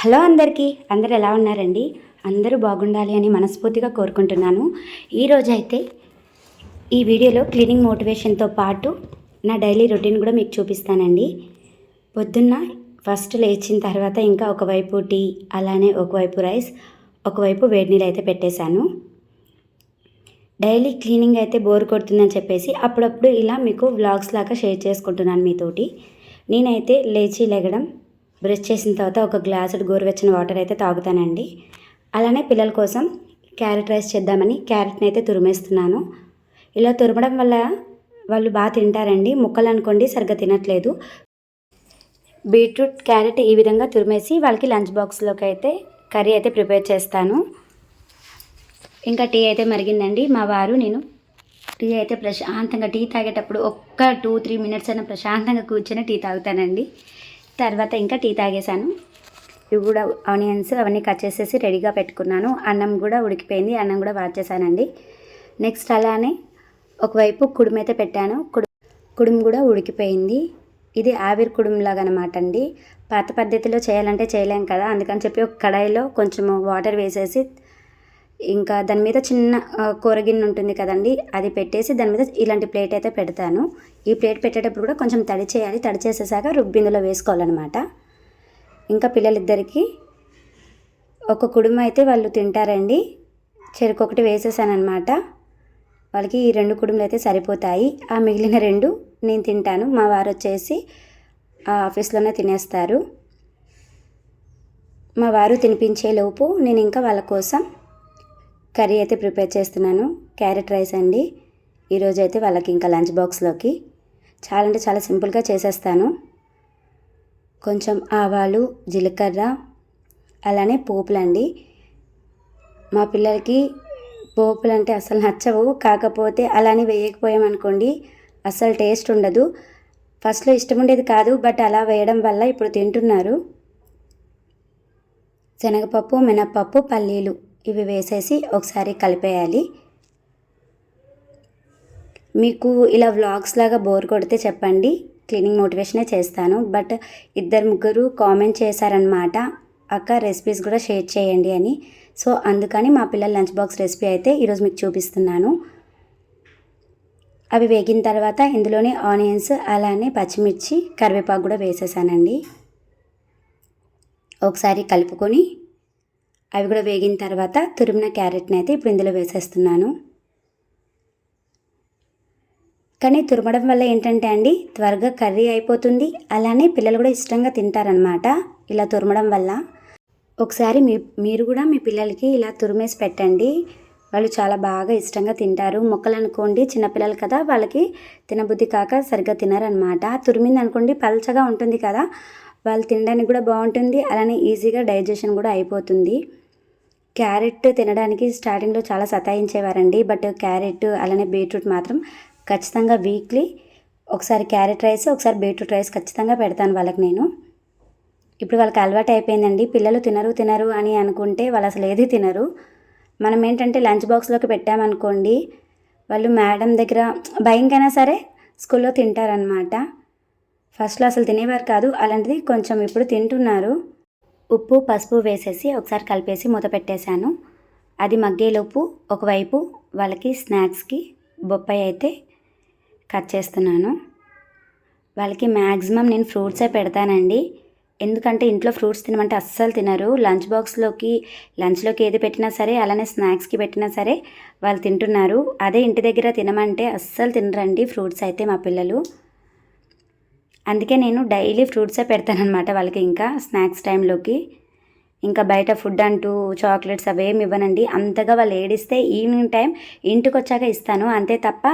Hello అందరికీ అందరు ఎలా ఉన్నారండి? అందరూ బాగుండాలి అని మనస్ఫూర్తిగా కోరుకుంటున్నాను. ఈరోజు అయితే ఈ వీడియోలో క్లీనింగ్ మోటివేషన్తో పాటు నా డైలీ రొటీన్ కూడా మీకు చూపిస్తానండి. పొద్దున్న ఫస్ట్ లేచిన తర్వాత ఇంకా ఒకవైపు టీ అలానే ఒకవైపు రైస్ ఒకవైపు వేడి నీళ్ళు అయితే పెట్టేశాను. డైలీ క్లీనింగ్ అయితే బోర్ కొడుతుందని చెప్పేసి అప్పుడప్పుడు ఇలా మీకు వ్లాగ్స్ లాగా షేర్ చేసుకుంటున్నాను మీతోటి. నేనైతే లేచి లెగడం బ్రష్ చేసిన తర్వాత ఒక గ్లాసుడు గోరువెచ్చని వాటర్ అయితే తాగుతానండి. అలానే పిల్లల కోసం క్యారెట్ రైస్ చేద్దామని క్యారెట్ని అయితే తురిమేస్తున్నాను. ఇలా తురమడం వల్ల వాళ్ళు బాగా తింటారండి. ముక్కలు అనుకోండి సరిగ్గా తినట్లేదు. బీట్రూట్ క్యారెట్ ఈ విధంగా తురిమేసి వాళ్ళకి లంచ్ బాక్స్లోకి అయితే కర్రీ అయితే ప్రిపేర్ చేస్తాను. ఇంకా టీ అయితే మరిగిందండి. మా వారు నేను టీ అయితే ప్రశాంతంగా టీ తాగేటప్పుడు ఒక్క టూ త్రీ మినిట్స్ అయినా ప్రశాంతంగా కూర్చొని టీ తాగుతానండి. తర్వాత ఇంకా టీ తాగేశాను. ఇవి కూడా ఆనియన్స్ అవన్నీ కట్ చేసేసి రెడీగా పెట్టుకున్నాను. అన్నం కూడా ఉడికిపోయింది. అన్నం కూడా వాచేసానండి నెక్స్ట్ అలానే ఒకవైపు కుడుము అయితే పెట్టాను. కుడు కుడుము కూడా ఉడికిపోయింది. ఇది ఆవిరి కుడుములాగా అనమాట అండి. పాత పద్ధతిలో చేయాలంటే చేయలేం కదా. అందుకని చెప్పి ఒక కడాయిలో కొంచెము వాటర్ వేసేసి ఇంకా దాని మీద చిన్న కూరగిన్నె ఉంటుంది కదండి అది పెట్టేసి దాని మీద ఇలాంటి ప్లేట్ అయితే పెడతాను. ఈ ప్లేట్ పెట్టేటప్పుడు కూడా కొంచెం తడి చేయాలి. తడి చేసేసాక రుబ్బిందులో వేసుకోవాలన్నమాట. ఇంకా పిల్లలిద్దరికీ ఒక కుడుమ అయితే వాళ్ళు తింటారండి. చెరుకు ఒకటి వేసేసానమాట వాళ్ళకి ఈ రెండు కుడుములు అయితే సరిపోతాయి. ఆ మిగిలిన రెండు నేను తింటాను. మా వారు వచ్చేసి ఆ ఆఫీస్లోనే తినేస్తారు. మా వారు తినిపించే లోపు నేను ఇంకా వాళ్ళ కోసం కర్రీ అయితే ప్రిపేర్ చేస్తున్నాను. క్యారెట్ రైస్ అండి. ఈరోజు అయితే వాళ్ళకి ఇంకా లంచ్ బాక్స్లోకి చాలా అంటే చాలా సింపుల్గా చేసేస్తాను. కొంచెం ఆవాలు జీలకర్ర అలానే పోపులండి. మా పిల్లలకి పోపులు అంటే అసలు నచ్చవు. కాకపోతే అలానే వేయకపోయామనుకోండి అస్సలు టేస్ట్ ఉండదు. ఫస్ట్లో ఇష్టం ఉండేది కాదు బట్ అలా వేయడం వల్ల ఇప్పుడు తింటున్నారు. శనగపప్పు మినప్పప్పు పల్లీలు. ఇవి వేసేసి ఒకసారి కలిపేయాలి. మీకు ఇలా వ్లాగ్స్ లాగా బోర్ కొడితే చెప్పండి. క్లీనింగ్ మోటివేషనే చేస్తాను. బట్ ఇద్దరు ముగ్గురు కామెంట్ చేశారనమాట అక్క రెసిపీస్ కూడా షేర్ చేయండి అని. సో అందుకని మా పిల్లల లంచ్ బాక్స్ రెసిపీ అయితే ఈరోజు మీకు చూపిస్తున్నాను. అవి వేగిన తర్వాత ఇందులోనే ఆనియన్స్ అలానే పచ్చిమిర్చి కరివేపాకు కూడా వేసేసానండి. ఒకసారి కలుపుకొని అవి కూడా వేగిన తర్వాత తురిమిన క్యారెట్ని అయితే ఇప్పుడు ఇందులో వేసేస్తున్నాను. కానీ తురమడం వల్ల ఏంటంటే అండి త్వరగా కర్రీ అయిపోతుంది. అలానే పిల్లలు కూడా ఇష్టంగా తింటారనమాట ఇలా తురమడం వల్ల. ఒకసారి మీ మీరు కూడా మీ పిల్లలకి ఇలా తురిమేసి పెట్టండి. వాళ్ళు చాలా బాగా ఇష్టంగా తింటారు. మొక్కలు అనుకోండి చిన్నపిల్లలు కదా వాళ్ళకి తినబుద్ధి కాక సరిగ్గా తినరనమాట తురిమింది అనుకోండి పల్చగా ఉంటుంది కదా. వాళ్ళు తినడానికి కూడా బాగుంటుంది. అలానే ఈజీగా డైజెషన్ కూడా అయిపోతుంది. క్యారెట్ తినడానికి స్టార్టింగ్లో చాలా సతాయించేవారండి. బట్ క్యారెట్ అలానే బీట్రూట్ మాత్రం ఖచ్చితంగా వీక్లీ ఒకసారి క్యారెట్ రైస్ ఒకసారి బీట్రూట్ రైస్ ఖచ్చితంగా పెడతాను వాళ్ళకి నేను. ఇప్పుడు వాళ్ళకి అలవాటు అయిపోయిందండి. పిల్లలు తినరు తినరు అని అనుకుంటే వాళ్ళు అసలు ఏది తినరు. మనం ఏంటంటే లంచ్ బాక్స్లోకి పెట్టామనుకోండి వాళ్ళు మేడం దగ్గర భయంకైనా సరే స్కూల్లో తింటారనమాట ఫస్ట్లో అసలు తినేవారు కాదు అలాంటిది కొంచెం ఇప్పుడు తింటున్నారు. ఉప్పు పసుపు వేసేసి ఒకసారి కలిపేసి మూత పెట్టేశాను. అది మగ్గేలోపు ఒకవైపు వాళ్ళకి స్నాక్స్కి బొప్పాయి అయితే కట్ చేస్తున్నాను. వాళ్ళకి మ్యాక్సిమం నేను ఫ్రూట్సే పెడతానండి. ఎందుకంటే ఇంట్లో ఫ్రూట్స్ తినమంటే అస్సలు తినరు. లంచ్ బాక్స్లోకి లంచ్లోకి ఏది పెట్టినా సరే అలానే స్నాక్స్కి పెట్టినా సరే వాళ్ళు తింటున్నారు. అదే ఇంటి దగ్గర తినమంటే అస్సలు తినరండి ఫ్రూట్స్ అయితే మా పిల్లలు. అందుకే నేను డైలీ ఫ్రూట్సే పెడతానమాట వాళ్ళకి ఇంకా స్నాక్స్ టైంలోకి. ఇంకా బయట ఫుడ్ అంటూ చాక్లెట్స్ అవేమి ఇవ్వనండి. అంతగా వాళ్ళు ఏడిస్తే ఈవినింగ్ టైం ఇంటికి వచ్చాక ఇస్తాను. అంతే తప్ప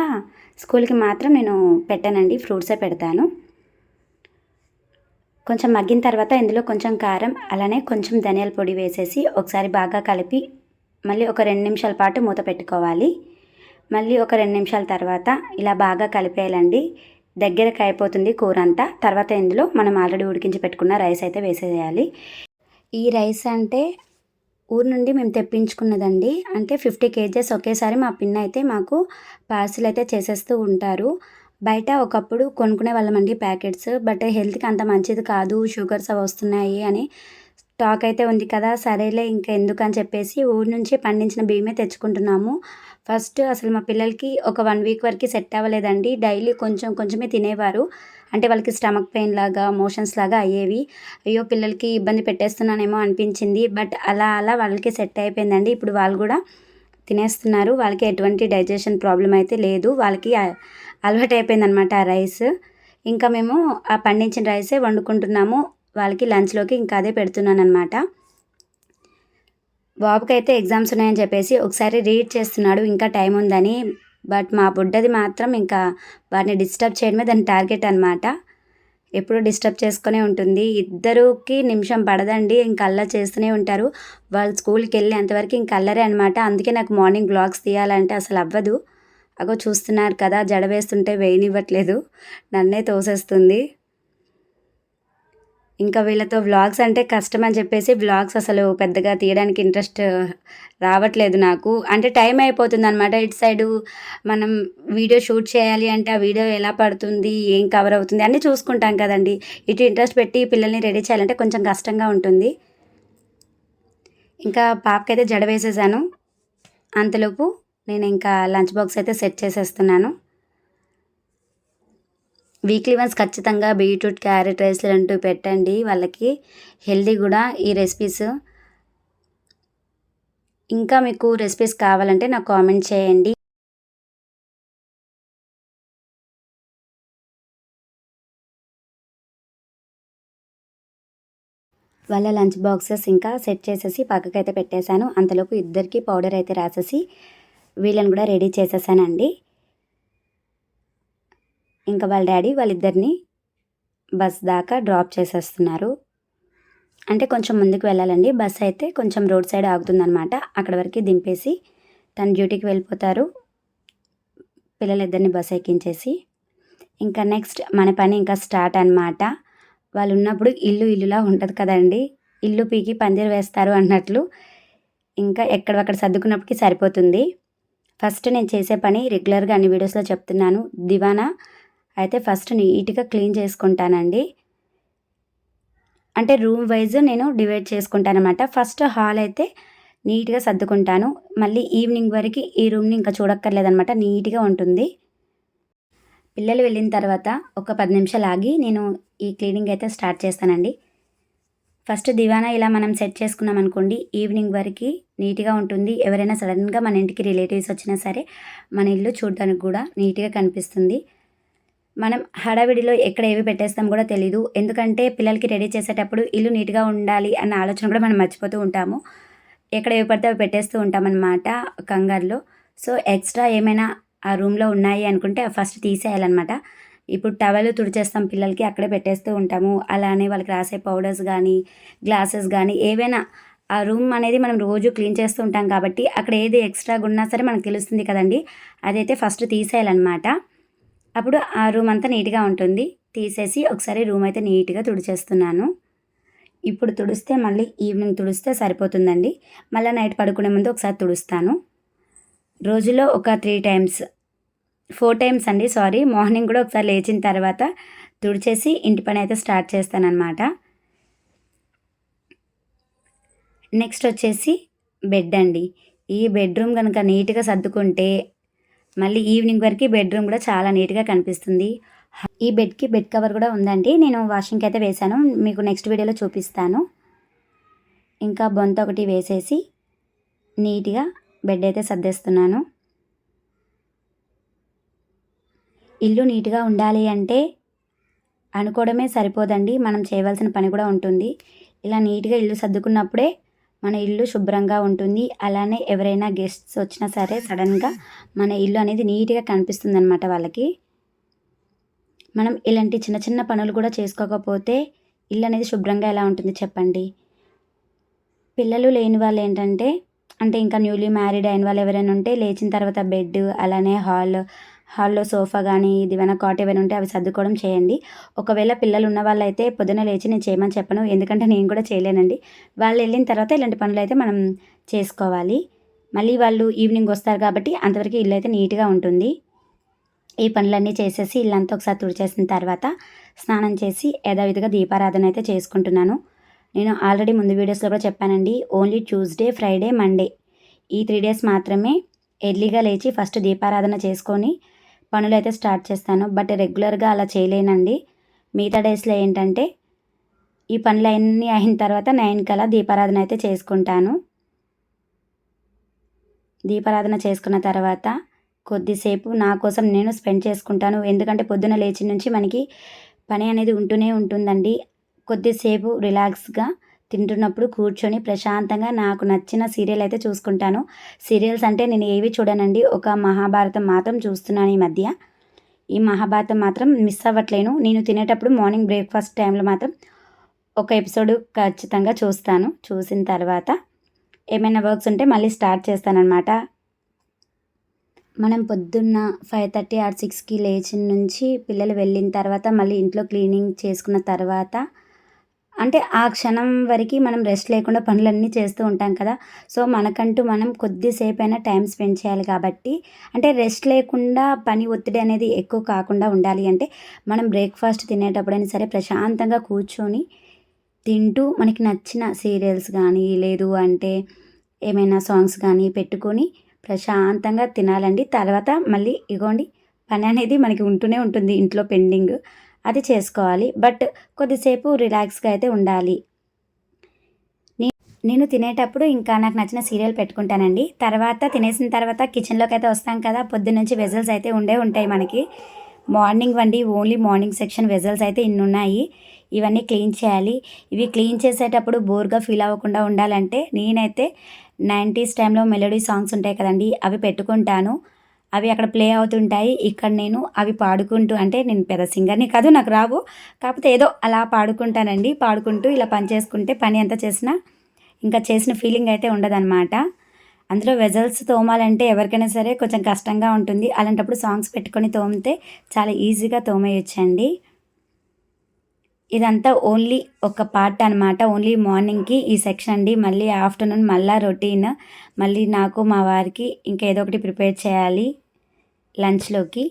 స్కూల్కి మాత్రం నేను పెట్టానండి ఫ్రూట్సే పెడతాను. కొంచెం మగ్గిన తర్వాత ఇందులో కొంచెం కారం అలానే కొంచెం ధనియాల పొడి వేసేసి ఒకసారి బాగా కలిపి మళ్ళీ ఒక రెండు నిమిషాల పాటు మూత పెట్టుకోవాలి. మళ్ళీ ఒక రెండు నిమిషాల తర్వాత ఇలా బాగా కలిపేయాలండి. దగ్గరకు అయిపోతుంది కూర అంతా తర్వాత ఇందులో మనం ఆల్రెడీ ఉడికించి పెట్టుకున్న రైస్ అయితే వేసేయాలి. ఈ రైస్ అంటే ఊరు నుండి మేము తెప్పించుకున్నదండి. అంటే ఫిఫ్టీ కేజెస్ ఒకేసారి మా పిన్న అయితే మాకు పార్సిల్ అయితే చేసేస్తూ ఉంటారు. బయట ఒకప్పుడు కొనుక్కునే వాళ్ళమండి ప్యాకెట్స్. బట్ హెల్త్కి అంత మంచిది కాదు. షుగర్స్ అవి వస్తున్నాయి అని స్టాక్ అయితే ఉంది కదా. సరేలే ఇంకా ఎందుకని చెప్పేసి ఊరి నుంచి పండించిన బియ్యమే తెచ్చుకుంటున్నాము. ఫస్ట్ అసలు మా పిల్లలకి ఒక వన్ వీక్ వరకు సెట్ అవ్వలేదండి. డైలీ కొంచెం కొంచెమే తినేవారు. అంటే వాళ్ళకి స్టమక్ పెయిన్ లాగా మోషన్స్ లాగా అయ్యేవి. అయ్యో పిల్లలకి ఇబ్బంది పెట్టేస్తున్నానేమో అనిపించింది. బట్ అలా అలా వాళ్ళకి సెట్ అయిపోయిందండి. ఇప్పుడు వాళ్ళు కూడా తినేస్తున్నారు. వాళ్ళకి ఎటువంటి డైజెషన్ ప్రాబ్లం అయితే లేదు. వాళ్ళకి అలవాటు అయిపోయింది అనమాట ఆ రైస్. ఇంకా మేము ఆ పండించిన రైసే వండుకుంటున్నాము. వాళ్ళకి లంచ్లోకి ఇంకా అదే పెడుతున్నాను అనమాట బాబుకి అయితే ఎగ్జామ్స్ ఉన్నాయని చెప్పేసి ఒకసారి రీడ్ చేస్తున్నాడు ఇంకా టైం ఉందని. బట్ మా బుడ్డది మాత్రం ఇంకా వాడిని డిస్టర్బ్ చేయడమే దాని టార్గెట్ అనమాట ఎప్పుడు డిస్టర్బ్ చేసుకునే ఉంటుంది. ఇద్దరికి నిమిషం పడదండి ఇంక అల్లరి చేస్తూనే ఉంటారు. వాళ్ళు స్కూల్కి వెళ్ళి అంతవరకు ఇంకా అల్లరే అనమాట అందుకే నాకు మార్నింగ్ బ్లాగ్స్ తీయాలంటే అసలు అవ్వదు. అగో చూస్తున్నారు కదా జడ వేస్తుంటే వేయనివ్వట్లేదు. నన్నే తోసేస్తుంది. ఇంకా వీళ్ళతో వ్లాగ్స్ అంటే కష్టం అని చెప్పేసి వ్లాగ్స్ అసలు పెద్దగా తీయడానికి ఇంట్రెస్ట్ రావట్లేదు నాకు. అంటే టైం అయిపోతుంది అనమాట ఇటు సైడు మనం వీడియో షూట్ చేయాలి అంటే ఆ వీడియో ఎలా పడుతుంది ఏం కవర్ అవుతుంది అన్నీ చూసుకుంటాం కదండి. ఇటు ఇంట్రెస్ట్ పెట్టి పిల్లల్ని రెడీ చేయాలంటే కొంచెం కష్టంగా ఉంటుంది. ఇంకా పాపకైతే జడ వేసేసాను. అంతలోపు నేను ఇంకా లంచ్ బాక్స్ అయితే సెట్ చేసేస్తున్నాను. వీక్లీ వన్స్ ఖచ్చితంగా బీట్రూట్ క్యారెట్ రైస్ అంటూ పెట్టండి వాళ్ళకి. హెల్దీ కూడా ఈ రెసిపీస్. ఇంకా మీకు రెసిపీస్ కావాలంటే నాకు కామెంట్ చేయండి. వాళ్ళ లంచ్ బాక్సెస్ ఇంకా సెట్ చేసేసి పక్కకైతే పెట్టేశాను. అంతలోపు ఇద్దరికి పౌడర్ అయితే రాసేసి వీళ్ళని కూడా రెడీ చేసేసానండి. ఇంకా వాళ్ళ డాడీ వాళ్ళిద్దరిని బస్ దాకా డ్రాప్ చేసేస్తున్నారు. అంటే కొంచెం ముందుకు వెళ్ళాలండి. బస్ అయితే కొంచెం రోడ్ సైడ్ ఆగుతుందనమాట అక్కడ వరకు దింపేసి తన డ్యూటీకి వెళ్ళిపోతారు. పిల్లలిద్దరిని బస్ ఎక్కించేసి. ఇంకా నెక్స్ట్ మన పని ఇంకా స్టార్ట్ అనమాట వాళ్ళు ఉన్నప్పుడు ఇల్లు ఇల్లులా ఉంటుంది కదండి. ఇల్లు పీకి పందిరు వేస్తారు అన్నట్లు ఇంకా ఎక్కడక్కడ సర్దుకున్నప్పటికీ సరిపోతుంది. ఫస్ట్ నేను చేసే పని రెగ్యులర్గా అన్ని వీడియోస్లో చెప్తున్నాను. దివానా అయితే ఫస్ట్ నీట్గా క్లీన్ చేసుకుంటానండి. అంటే రూమ్ వైజ్ నేను డివైడ్ చేసుకుంటాను అనమాట ఫస్ట్ హాల్ అయితే నీట్గా సర్దుకుంటాను. మళ్ళీ ఈవినింగ్ వరకు ఈ రూమ్ని ఇంకా చూడక్కర్లేదనమాట నీట్గా ఉంటుంది. పిల్లలు వెళ్ళిన తర్వాత ఒక పది నిమిషాలు ఆగి నేను ఈ క్లీనింగ్ అయితే స్టార్ట్ చేస్తానండి. ఫస్ట్ దివానా ఇలా మనం సెట్ చేసుకున్నాం అనుకోండి. ఈవినింగ్ వరకు నీట్గా ఉంటుంది. ఎవరైనా సడన్గా మన ఇంటికి రిలేటివ్స్ వచ్చినా సరే మన ఇల్లు చూడడానికి కూడా నీట్గా కనిపిస్తుంది. మనం హడావిడిలో ఎక్కడ ఏవి పెట్టేస్తాం కూడా తెలీదు. ఎందుకంటే పిల్లలకి రెడీ చేసేటప్పుడు ఇల్లు నీట్గా ఉండాలి అన్న ఆలోచన కూడా మనం మర్చిపోతూ ఉంటాము. ఎక్కడ ఏవి పడితే అవి పెట్టేస్తూ ఉంటామన్నమాట కంగారులో. సో ఎక్స్ట్రా ఏమైనా ఆ రూమ్లో ఉన్నాయి అనుకుంటే ఫస్ట్ తీసేయాలన్నమాట. ఇప్పుడు టవల్ తుడిచేస్తాం పిల్లలకి అక్కడే పెట్టేస్తూ ఉంటాము. అలానే వాళ్ళకి రాసే పౌడర్స్ కానీ గ్లాసెస్ కానీ ఏవైనా ఆ రూమ్ అనేది మనం రోజు క్లీన్ చేస్తూ ఉంటాం కాబట్టి అక్కడ ఏది ఎక్స్ట్రాగా ఉన్నా సరే మనకు తెలుస్తుంది కదండి. అదైతే ఫస్ట్ తీసేయాలన్నమాట. అప్పుడు ఆ రూమ్ అంతా నీట్గా ఉంటుంది. తీసేసి ఒకసారి రూమ్ అయితే నీట్గా తుడిచేస్తున్నాను. ఇప్పుడు తుడిస్తే మళ్ళీ ఈవినింగ్ తుడిస్తే సరిపోతుందండి. మళ్ళీ నైట్ పడుకునే ముందు ఒకసారి తుడుస్తాను. రోజులో ఒక త్రీ టైమ్స్ ఫోర్ టైమ్స్ అండి సారీ. మార్నింగ్ కూడా ఒకసారి లేచిన తర్వాత తుడిచేసి ఇంటి పని అయితే స్టార్ట్ చేస్తానన్నమాట. నెక్స్ట్ వచ్చేసి బెడ్ అండి. ఈ బెడ్రూమ్ కనుక నీట్గా సర్దుకుంటే మళ్ళీ ఈవినింగ్ వరకు బెడ్రూమ్ కూడా చాలా నీట్గా కనిపిస్తుంది. ఈ బెడ్కి బెడ్ కవర్ కూడా ఉందండి. నేను వాషింగ్కి అయితే వేశాను. మీకు నెక్స్ట్ వీడియోలో చూపిస్తాను. ఇంకా బొంత ఒకటి వేసేసి నీట్గా బెడ్ అయితే సర్దేస్తున్నాను. ఇల్లు నీట్గా ఉండాలి అంటే అనుకోవడమే సరిపోదండి. మనం చేయవలసిన పని కూడా ఉంటుంది. ఇలా నీట్గా ఇల్లు సర్దుకున్నప్పుడే మన ఇల్లు శుభ్రంగా ఉంటుంది. అలానే ఎవరైనా గెస్ట్స్ వచ్చినా సరే సడన్గా మన ఇల్లు అనేది నీట్గా కనిపిస్తుంది అనమాట వాళ్ళకి. మనం ఇలాంటి చిన్న చిన్న పనులు కూడా చేసుకోకపోతే ఇల్లు అనేది శుభ్రంగా ఎలా ఉంటుంది చెప్పండి? పిల్లలు లేని వాళ్ళు ఏంటంటే అంటే ఇంకా న్యూలీ మ్యారీడ్ అయిన వాళ్ళు ఎవరైనా ఉంటే లేచిన తర్వాత బెడ్ అలానే హాల్ హాల్లో సోఫా కానీ ఇది ఏమైనా కాట్ ఏమైనా ఉంటే అవి సర్దుకోవడం చేయండి. ఒకవేళ పిల్లలు ఉన్న వాళ్ళైతే పొద్దున లేచి నేను చేయమని చెప్పను. ఎందుకంటే నేను కూడా చేయలేనండి. వాళ్ళు వెళ్ళిన తర్వాత ఇలాంటి పనులు అయితే మనం చేసుకోవాలి. మళ్ళీ వాళ్ళు ఈవినింగ్ వస్తారు కాబట్టి అంతవరకు ఇల్లు అయితే నీట్గా ఉంటుంది. ఈ పనులన్నీ చేసేసి ఇల్లంతా ఒకసారి తుడిచేసిన తర్వాత స్నానం చేసి యథావిధిగా దీపారాధన అయితే చేసుకుంటున్నాను. నేను ఆల్రెడీ ముందు వీడియోస్లో కూడా చెప్పానండి. ఓన్లీ ట్యూస్డే ఫ్రైడే మండే ఈ త్రీ డేస్ మాత్రమే ఎర్లీగా లేచి ఫస్ట్ దీపారాధన చేసుకొని పనులు అయితే స్టార్ట్ చేస్తాను. బట్ రెగ్యులర్గా అలా చేయలేనండి. మిగతా డేస్లో ఏంటంటే ఈ పనులు అన్నీ అయిన తర్వాత నైన్ కల్లా దీపారాధన అయితే చేసుకుంటాను. దీపారాధన చేసుకున్న తర్వాత కొద్దిసేపు నా కోసం నేను స్పెండ్ చేసుకుంటాను. ఎందుకంటే పొద్దున లేచి నుంచి మనకి పని అనేది ఉంటూనే ఉంటుందండి. కొద్దిసేపు రిలాక్స్గా తింటున్నప్పుడు కూర్చొని ప్రశాంతంగా నాకు నచ్చిన సీరియల్ అయితే చూసుకుంటాను. సీరియల్స్ అంటే నేను ఏవి చూడనండి. ఒక మహాభారతం మాత్రం చూస్తున్నాను ఈ మధ్య. ఈ మహాభారతం మాత్రం మిస్ అవ్వట్లేను. నేను తినేటప్పుడు మార్నింగ్ బ్రేక్ఫాస్ట్ టైంలో మాత్రం ఒక ఎపిసోడ్ ఖచ్చితంగా చూస్తాను. చూసిన తర్వాత ఏమైనా వర్క్స్ ఉంటే మళ్ళీ స్టార్ట్ చేస్తానన్నమాట. మనం పొద్దున్న ఫైవ్ థర్టీ ఆర్ సిక్స్కి లేచిన నుంచి పిల్లలు వెళ్ళిన తర్వాత మళ్ళీ ఇంట్లో క్లీనింగ్ చేసుకున్న తర్వాత అంటే ఆ క్షణం వరకు మనం రెస్ట్ లేకుండా పనులన్నీ చేస్తూ ఉంటాం కదా. సో మనకంటూ మనం కొద్దిసేపు అయినా టైం స్పెండ్ చేయాలి కాబట్టి అంటే రెస్ట్ లేకుండా పని ఒత్తిడి అనేది ఎక్కువ కాకుండా ఉండాలి అంటే మనం బ్రేక్ఫాస్ట్ తినేటప్పుడైనా సరే ప్రశాంతంగా కూర్చొని తింటూ మనకి నచ్చిన సీరియల్స్ కానీ లేదు అంటే ఏమైనా సాంగ్స్ కానీ పెట్టుకొని ప్రశాంతంగా తినాలండి. తర్వాత మళ్ళీ ఇగోండి పని అనేది మనకి ఉంటూనే ఉంటుంది ఇంట్లో పెండింగ్ అది చేసుకోవాలి. బట్ కొద్దిసేపు రిలాక్స్గా అయితే ఉండాలి. నేను తినేటప్పుడు ఇంకా నాకు నచ్చిన సీరియల్ పెట్టుకుంటానండి. తర్వాత తినేసిన తర్వాత కిచెన్లోకి అయితే వస్తాం కదా పొద్దున్నుంచి వెజల్స్ అయితే ఉండే ఉంటాయి మనకి. మార్నింగ్ వండి ఓన్లీ మార్నింగ్ సెక్షన్ వెజల్స్ అయితే ఇన్ని ఉన్నాయి ఇవన్నీ క్లీన్ చేయాలి. ఇవి క్లీన్ చేసేటప్పుడు బోర్గా ఫీల్ అవ్వకుండా ఉండాలంటే నేనైతే నైంటీస్ టైంలో మెలోడీ సాంగ్స్ ఉంటాయి కదండి అవి పెట్టుకుంటాను. అవి అక్కడ ప్లే అవుతుంటాయి. ఇక్కడ నేను అవి పాడుకుంటూ అంటే నేను పెద్ద సింగర్ని కాదు నాకు రావు. కాకపోతే ఏదో అలా పాడుకుంటానండి. పాడుకుంటూ ఇలా పని చేసుకుంటే పని ఎంత చేసినా ఇంకా చేసిన ఫీలింగ్ అయితే ఉండదన్నమాట. అందులో వెజల్స్ తోమాలంటే ఎవరికైనా సరే కొంచెం కష్టంగా ఉంటుంది. అలాంటప్పుడు సాంగ్స్ పెట్టుకొని తోమితే చాలా ఈజీగా తోమేయచ్చండి. ఇదంతా ఓన్లీ ఒక పార్ట్ అనమాట ఓన్లీ మార్నింగ్కి ఈ సెక్షన్ అండి. మళ్ళీ ఆఫ్టర్నూన్ మళ్ళీ రొటీన్. మళ్ళీ నాకు మా వారికి ఇంకా ఏదో ఒకటి ప్రిపేర్ చేయాలి. లంచ్లోకి.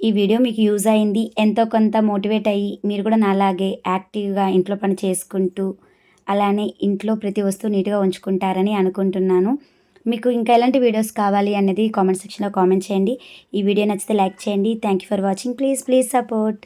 ఈ వీడియో మీకు యూజ్ అయింది ఎంతో కొంత మోటివేట్ అయ్యి మీరు కూడా నాలాగే యాక్టివ్గా ఇంట్లో పని చేసుకుంటూ అలానే ఇంట్లో ప్రతి వస్తువు నీట్గా ఉంచుకుంటారని అనుకుంటున్నాను. మీకు ఇంకా ఎలాంటి వీడియోస్ కావాలి అనేది కామెంట్ సెక్షన్లో కామెంట్ చేయండి. ఈ వీడియో నచ్చితే లైక్ చేయండి. Thank you for watching. Please please support.